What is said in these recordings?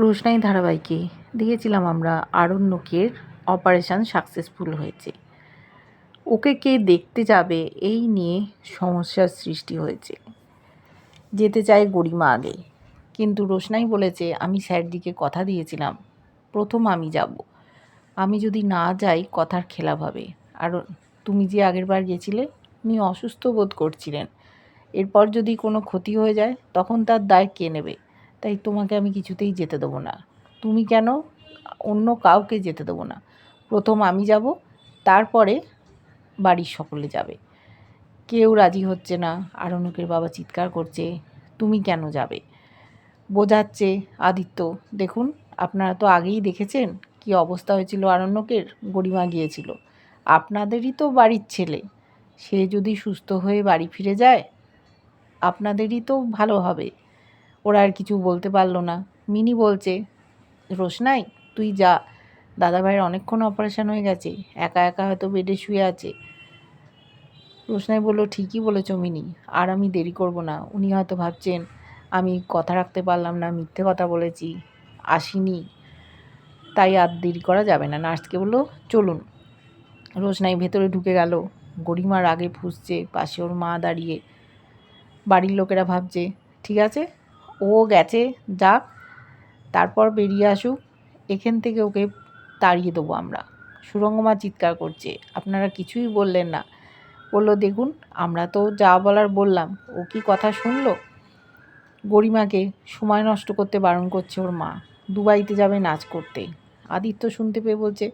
রোশনাই ধারাবাহিকে দেখেছিলাম আমরা আরণ্যকের অপারেশান সাকসেসফুল হয়েছে। ওকে কে দেখতে যাবে এই নিয়ে সমস্যার সৃষ্টি হয়েছে। যেতে চায় গরিমা আগে। কিন্তু রোশনাই বলেছে, আমি স্যারদিকে কথা দিয়েছিলাম, প্রথম আমি যাব। আমি যদি না যাই, কথার খেলাপ হবে। আর তুমি যে আগেরবার গেছিলে, উনি অসুস্থ বোধ করছিলেন। এরপর যদি কোনো ক্ষতি হয়ে যায়, তখন তার দায় কে নেবে? তাই তোমাকে আমি কিছুতেই যেতে দেবো না। তুমি কেন? অন্য কাউকে যেতে দেবো না। প্রথম আমি যাব, তারপরে বাড়ির সকলে যাবে। কেউ রাজি হচ্ছে না, আরণ্যকের বাবা চিৎকার করছে, তুমি কেন যাবে? বোঝাচ্ছে আদিত্য, দেখুন, আপনারা তো আগেই দেখেছেন কি অবস্থা হয়েছিল আরণ্যকের, গরিমা গিয়েছিল। আপনাদেরই তো বাড়ির ছেলে, সে যদি সুস্থ হয়ে বাড়ি ফিরে যায়, আপনাদেরই তো ভালো হবে। ওরা আর কিছু বলতে পারল না। মিনি বলছে, রোশনাই, তুই যা। দাদাভাইয়ের অনেকক্ষণ অপারেশন হয়ে গেছে। একা একা হয়তো বেডে শুয়ে আছে। রোশনাই বলল, ঠিকই বলেছ মিনি, আর আমি দেরি করব না। উনি হয়তো ভাবছেন আমি কথা রাখতে পারলাম না, মিথ্যে কথা বলেছি। আসিনি। তাই আর দেরি করা যাবে না। নার্সকে বলল, চলুন। রোশনাই ভেতরে ঢুকে গেল। গরিমার আগে ফুসছে, পাশে ওর মা দাঁড়িয়ে। বাড়ির লোকেরা ভাবছে, ঠিক আছে ও গেছে, যাক, তারপর বেরিয়ে আসুক। এখান থেকে ওকে তাড়িয়ে দেবো আমরা। সুরঙ্গমা চিৎকার করছে। আপনারা কিছুই বললেন না। বলল, দেখুন, আমরা তো যা বলার বললাম। ও কি কথা শুনলো? গরিমাকে, সময় নষ্ট করতে বারণ করছে ওর মা। দুবাইতে যাবে নাচ করতে। আদিত্য শুনতে পেয়ে বলছে,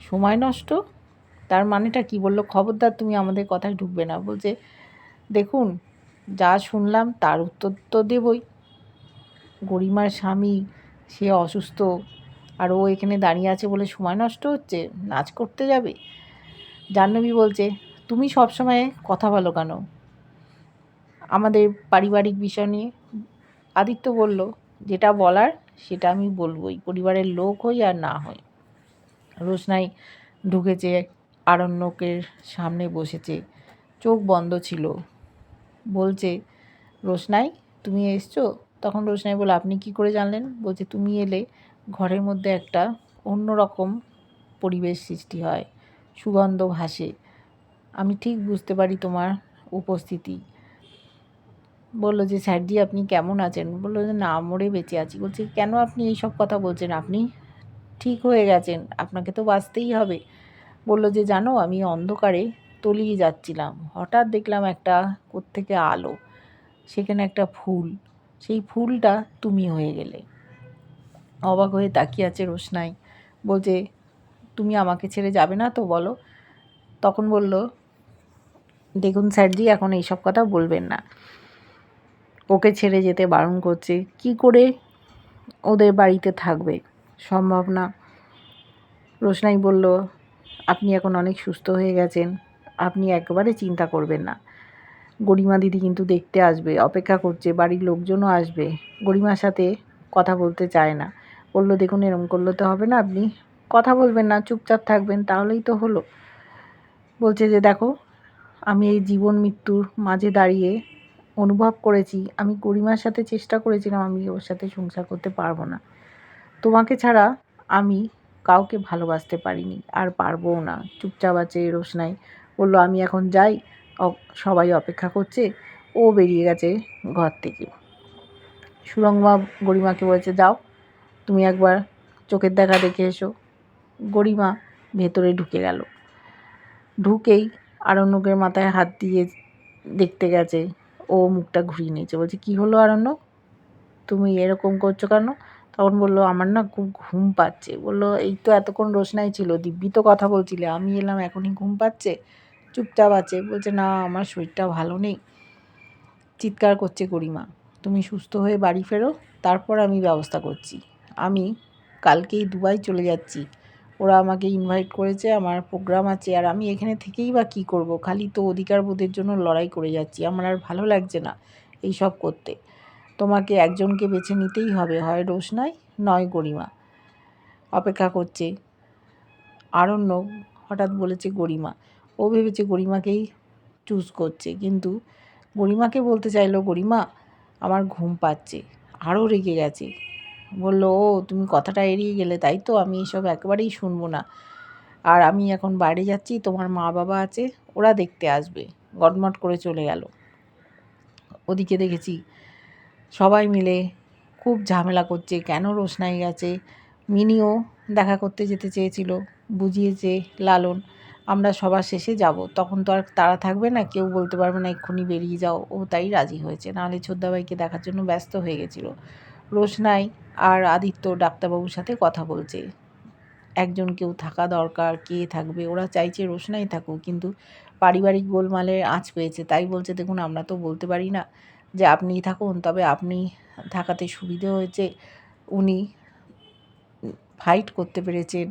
সময় নষ্ট? তার মানেটা কি? বলল, খবরদার, তুমি আমাদের কথায় ঢুকবে না। বলছে, দেখুন, যা শুনলাম তার উত্তর তো দেবই। গরিমার স্বামী, সে অসুস্থ, আর ও এখানে দাঁড়িয়ে আছে বলে সময় নষ্ট হচ্ছে, নাচ করতে যাবে? জাহ্নবী বলছে, তুমি সবসময় কথা বলো কেন? আমাদের পারিবারিক বিষয় নিয়ে আদিত্য বলল, যেটা বলার সেটা আমি বলবই, পরিবারের লোক হই আর না হই। রোশনাই ঢুকেছে, আরণ্যকের সামনে বসেছে, চোখ বন্ধ ছিল। বলছে, রোশনাই, তুমি এসছো? তখন রোশনাই বলে আপনি কি করে জানলেন? বলছে, তুমি এলে ঘরের মধ্যে একটা অন্যরকম পরিবেশ সৃষ্টি হয়, সুগন্ধ ভাসে। আমি ঠিক বুঝতে পারি তোমার উপস্থিতি। বলল যে, স্যারজি, আপনি কেমন আছেন? বলল যে, না, মরে বেঁচে আছি। বলছে, কেন আপনি এই সব কথা বলছেন? আপনি ঠিক হয়ে গেছেন, আপনাকে তো বাঁচতেই হবে। বলল যে, জানো, আমি অন্ধকারে তলিয়ে যাচ্ছিলাম। হঠাৎ দেখলাম একটা কোত্থেকে আলো, সেখানে একটা ফুল। সেই ফুলটা তুমি হয়ে গেলে। অবাক হয়ে তাকিয়ে আছে রোশনাই। বলছে, তুমি আমাকে ছেড়ে যাবে না তো, বলো? তখন বলল, দেখুন স্যারজি, এখন এইসব কথা বলবেন না। ওকে ছেড়ে যেতে বারণ করছে। কি করে ওদের বাড়িতে থাকবে? সম্ভব না। রোশনাই বলল, আপনি এখন অনেক সুস্থ হয়ে গেছেন। আপনি একবারে চিন্তা করবেন না। গরিমা দিদি কিন্তু দেখতে আসবে, অপেক্ষা করছে, বাড়ির লোকজনও আসবে। গরিমার সাথে কথা বলতে চায় না। বলল, দেখুন, এরম করলে তো হবে না আপনি। কথা বলবেন না, চুপচাপ থাকবেন, তাহলেই তো হলো। বলছে যে, দেখো, আমি এই জীবন মৃত্যুর মাঝে দাঁড়িয়ে অনুভব করেছি। আমি গরিমার সাথে চেষ্টা করেছিলাম, আমি ওর সাথে সংসার করতে পারব না। তোমাকে ছাড়া আমি কাউকে ভালোবাসতে পারিনি, আর পারবও না। চুপচাপ আছে রোশনাই। বলল, আমি এখন যাই সবাই অপেক্ষা করছে, ও বেরিয়ে গেছে ঘর থেকে। সুরঙ্গমা গরিমাকে বলছে, যাও, তুমি একবার চোখের দেখা দেখে এসো। গরিমা ভেতরে ঢুকে গেল। ঢুকেই আরণ্যকের মাথায় হাত দিয়ে দেখতে গেছে, ও মুখটা ঘুরিয়ে নিয়েছে। বলছে, কী হলো আরণ্য? তুমি এরকম করছ কেন? তখন বলল, আমার না খুব ঘুম পাচ্ছে। বলল, এই তো এতক্ষণ রোশনাই ছিল, দিব্যি তো কথা বলছিলে, আমি এলাম এখনই ঘুম পাচ্ছে? চুপচাপ আছে। বলছে, না, আমার শরীরটা ভালো নেই। চিৎকার করছে গরিমা, তুমি সুস্থ হয়ে বাড়ি ফেরো, তারপর আমি ব্যবস্থা করছি। আমি কালকেই দুবাই চলে যাচ্ছি। ওরা আমাকে ইনভাইট করেছে, আমার প্রোগ্রাম আছে, আর আমি এখানে থেকেই বা কী করব? খালি তো অধিকার বোধের জন্য লড়াই করে যাচ্ছি। আমার আর ভালো লাগছে না এই সব করতে। তোমাকে একজনকে বেছে নিতেই হবে, হয় রোশনাই নয় গরিমা। অপেক্ষা করছে। আরণ্য হঠাৎ বলেছে, গরিমা ও ভেবেছে গরিমাকেই চুজ করছে। কিন্তু গরিমাকে বলতে চাইলো, গরিমা, আমার ঘুম পাচ্ছে আরও রেগে গেছে। বলল, ও, তুমি কথাটা এড়িয়ে গেলে, তাই তো? আমি এসব একেবারেই শুনব না। আর আমি এখন বাইরে যাচ্ছি, তোমার মা বাবা আছে, ওরা দেখতে আসবে। গটমট করে চলে গেল। ওদিকে দেখেছি সবাই মিলে খুব ঝামেলা করছে, কেন রোশনাই গেছে? মিনিও দেখা করতে যেতে চেয়েছিল, বুঝিয়েছে লালন। আমরা সবার শেষে যাব। তখন তো আর তারা থাকবে না, কেউ বলতে পারবে না, এক্ষুনি বেরিয়ে যাও। ও তাই রাজি হয়েছে। নাহলে ছোদ্দাবাইকে দেখার জন্য ব্যস্ত হয়ে গেছিল। রোশনাই আর আদিত্য ডাক্তারবাবুর সাথে কথা বলছে। একজন কেউ থাকা দরকার, কে থাকবে? ওরা চাইছে রোশনাই থাকুক, কিন্তু পারিবারিক গোলমালের আঁচ পেয়েছে। তাই বলছে, দেখুন, আমরা তো বলতে পারি না যে আপনিই থাকুন, তবে আপনি থাকাতে সুবিধে হয়েছে। উনি ফাইট করতে পেরেছেন।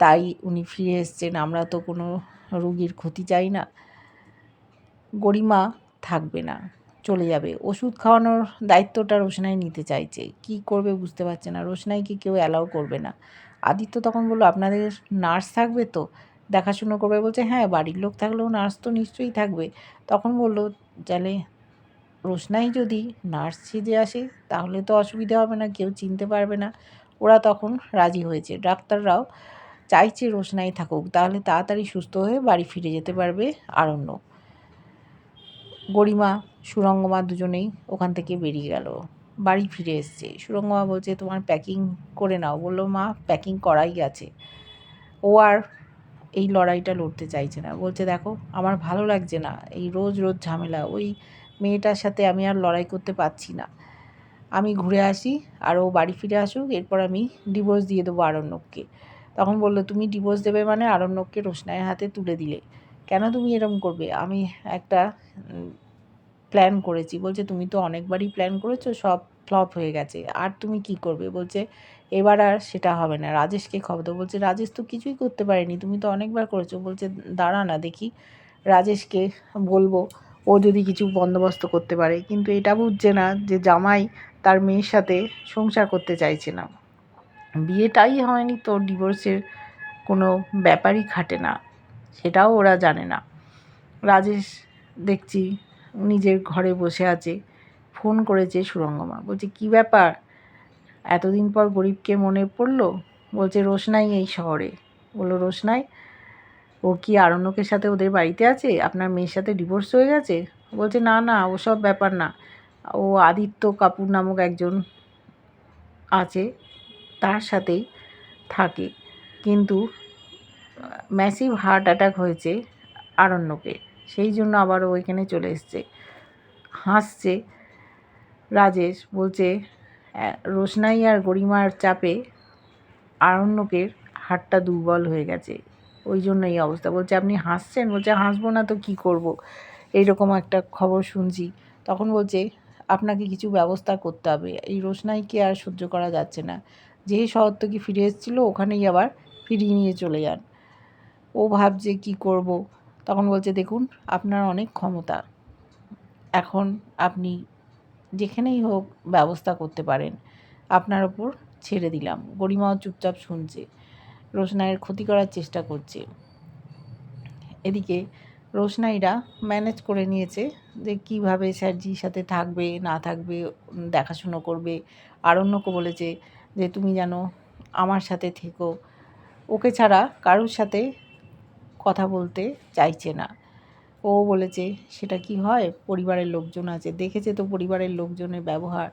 তাই উনি ফিরে এসছেন। আমরা তো কোনো রুগীর ক্ষতি চাই না। গরিমা থাকবে না, চলে যাবে। ওষুধ খাওয়ানোর দায়িত্বটা রোশনাই নিতে চাইছে। কি করবে বুঝতে পারছে না। রোশনাইকে কেউ অ্যালাউ করবে না। আদিত্য তখন বলল, আপনাদের নার্স থাকবে তো? দেখাশুনো করবে। বলছে হ্যাঁ বাড়ির লোক থাকলেও নার্স তো নিশ্চয়ই থাকবে। তখন বলল, তাহলে রোশনাই যদি নার্স সেজে আসে, তাহলে তো অসুবিধা হবে না, কেউ চিনতে পারবে না। ওরা তখন রাজি হয়েছে। ডাক্তাররাও চাইছে রোশনাই থাকুক, তাহলে তাড়াতাড়ি সুস্থ হয়ে বাড়ি ফিরে যেতে পারবে আরণ্য। গরিমা, সুরঙ্গমা দুজনেই ওখান থেকে বেরিয়ে গেল। বাড়ি ফিরে এসছে। সুরঙ্গমা বলছে, তোমার প্যাকিং করে নাও। বলল, মা প্যাকিং করাই আছে। ও আর এই লড়াইটা লড়তে চাইছে না। বলছে, দেখো, আমার ভালো লাগছে না। এই রোজ রোজ ঝামেলা। ওই মেয়েটার সাথে আমি আর লড়াই করতে পারছি না। আমি ঘুরে আসি আর ও বাড়ি ফিরে আসুক। এরপর আমি ডিভোর্স দিয়ে দেবো আরণ্যককে। তখন বলল, তুমি ডিভোর্স দেবে মানে আরণ্যককে রোশনায়ের হাতে তুলে দিলে। কেন তুমি এরম করবে? আমি একটা প্ল্যান করেছি। বলছে, তুমি তো অনেকবারই প্ল্যান করেছ, সব ফ্লপ হয়ে গেছে। আর তুমি কি করবে? বলছে, এবার আর সেটা হবে না। রাজেশকে খবর বলছে, রাজেশ তো কিছুই করতে পারেনি, তুমি তো অনেকবার করেছ। বলছে, দাঁড়া না দেখি। রাজেশকে বলব, ও যদি কিছু বন্দোবস্ত করতে পারে। কিন্তু এটা বুঝছে না যে জামাই তার মেয়ের সাথে সংসার করতে চাইছে না। বিয়েটাই হয়নি তো ডিভোর্সের কোনো ব্যাপারই খাটে না। সেটাও ওরা জানে না। রাজেশ দেখছি নিজের ঘরে বসে আছে ফোন করেছে সুরঙ্গমা। বলছে, কি ব্যাপার? এতদিন পর গরিবকে মনে পড়ল? বলছে, রোশনাই এই শহরে। বলল, রোশনাই, ও কি আরণ্যকের সাথে ওদের বাড়িতে আছে? আপনার মেয়ের সাথে ডিভোর্স হয়ে গেছে? বলছে, না না, ওসব ব্যাপার না। ও আদিত্য কাপুর নামক একজন আছে তার সাথেই থাকে। কিন্তু ম্যাসিভ হার্ট অ্যাটাক হয়েছে আরণ্যকে। সেই জন্য আবার ওইখানে চলে এসছে। হাসছে। রাজেশ বলছে রোশনাই আর গরিমার চাপে আরণ্যকের হাটটা দুর্বল হয়ে গেছে। ওই জন্য এই অবস্থা। বলছে, আপনি হাসছেন? বলছে, হাসবো না তো কী করব? এইরকম একটা খবর শুনছি। তখন বলছে, আপনাকে কিছু ব্যবস্থা করতে হবে। এই রোশনাইকে আর সহ্য করা যাচ্ছে না। যে শহর থেকে ফিরে এসেছিল, ওখানেই আবার ফিরিয়ে নিয়ে চলে যান। ও ভাবছে, কি করব? তখন বলছে, দেখুন, আপনার অনেক ক্ষমতা। এখন আপনি যেখানেই হোক ব্যবস্থা করতে পারেন। আপনার ওপর ছেড়ে দিলাম। গরিমাও চুপচাপ শুনছে। রোশনাইয়ের ক্ষতি করার চেষ্টা করছে। এদিকে রোশনাইরা ম্যানেজ করে নিয়েছে যে, কীভাবে স্যারজির সাথে থাকবে, না থাকবে, দেখাশুনো করবে। আরণ্যকে বলেছে যে তুমি যেন আমার সাথে থেকো। ওকে ছাড়া কারোর সাথে কথা বলতে চাইছে না। ও বলেছে, সেটা কি হয়? পরিবারের লোকজন আছে। দেখেছে তো পরিবারের লোকজনের ব্যবহার,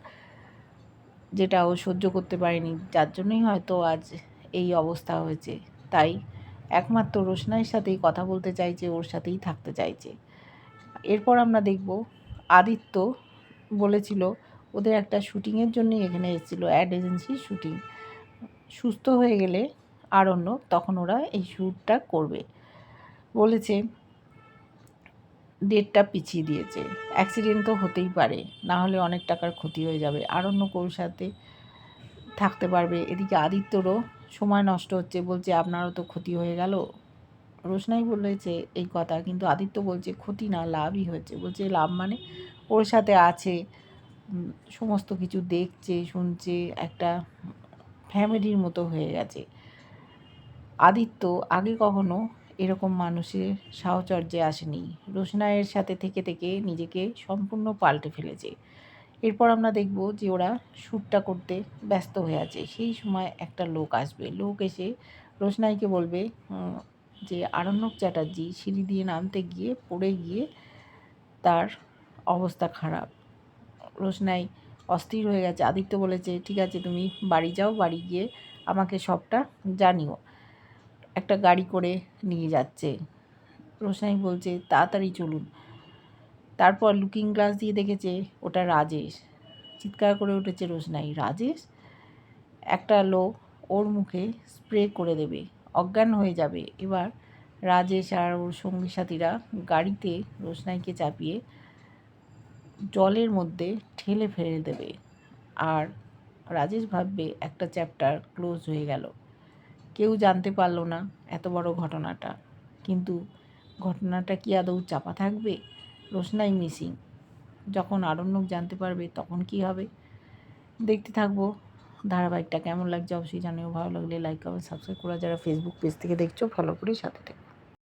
যেটা ও সহ্য করতে পারেনি। যার জন্যই হয়তো আজ এই অবস্থা হয়েছে। তাই একমাত্র রোশনাইয়ের সাথেই কথা বলতে চাইছে, ওর সাথেই থাকতে চাইছে। এরপর আমরা দেখব, আদিত্য বলেছিল ওদের একটা শ্যুটিংয়ের জন্যই এখানে এসেছিল অ্যাড এজেন্সির শ্যুটিং সুস্থ হয়ে গেলে আরণ্য তখন ওরা এই শ্যুটটা করবে। বলেছে ডেটটা পিছিয়ে দিয়েছে। অ্যাক্সিডেন্ট তো হতেই পারে, না হলে অনেক টাকার ক্ষতি হয়ে যাবে। আরণ্য কোর সাথে থাকতে পারবে। এদিকে আদিত্যরও সময় নষ্ট হচ্ছে, বলছে, আপনারও তো ক্ষতি হয়ে গেল। রোশনাই বলেছে এই কথা, কিন্তু আদিত্য বলছে, ক্ষতি না, লাভই হয়েছে বলছে, লাভ মানে ওর সাথে আছে সমস্ত কিছু দেখছে, শুনছে, একটা ফ্যামিলির মতো হয়ে গেছে। আদিত্য আগে কখনো এরকম মানুষের সাহচর্যে আসেনি। রোশনাইয়ের সাথে থেকে থেকে নিজেকে সম্পূর্ণ পাল্টে ফেলেছে। এরপর আমরা দেখব যে ওরা শ্যুটটা করতে ব্যস্ত হয়ে আছে। সেই সময় একটা লোক আসবে। লোক এসে রোশনাইকে বলবে যে আরণ্যক চ্যাটার্জি সিঁড়ি দিয়ে নামতে গিয়ে পড়ে গিয়ে তার অবস্থা খারাপ। রোশনাই অস্থির হয়ে গেছে। আদিত্য বলেছে, ঠিক আছে, তুমি বাড়ি যাও, বাড়ি গিয়ে আমাকে সবটা জানিও। একটা গাড়ি করে নিয়ে যাচ্ছে। রোশনাই বলছে, তাড়াতাড়ি চলুন। তারপর লুকিং গ্লাস দিয়ে দেখেছে, ওটা রাজেশ। চিৎকার করে উঠেছে রোশনাই, রাজেশ? একটা লোক ওর মুখে স্প্রে করে দেবে। অজ্ঞান হয়ে যাবে। এবার রাজেশ আর ওর সঙ্গী সাথীরা গাড়িতে রোশনাইকে চাপিয়ে জলের মধ্যে ঠেলে ফেলে দেবে। আর রাজেশ ভাববে একটা চ্যাপ্টার ক্লোজ হয়ে গেল। কেউ জানতে পারল না এত বড় ঘটনাটা। কিন্তু ঘটনাটা কি আদৌ চাপা থাকবে? রোশনাই মিসিং। যখন আরণ্যক জানতে পারবে তখন কি হবে? দেখতে থাকব। ধারাবাহিকটা কেমন লাগছে অবশ্যই জানিও। ভালো লাগলে লাইক কমেন্ট সাবস্ক্রাইব করা। যারা ফেসবুক পেজ থেকে দেখছ ফলো করে সাথে থেকো।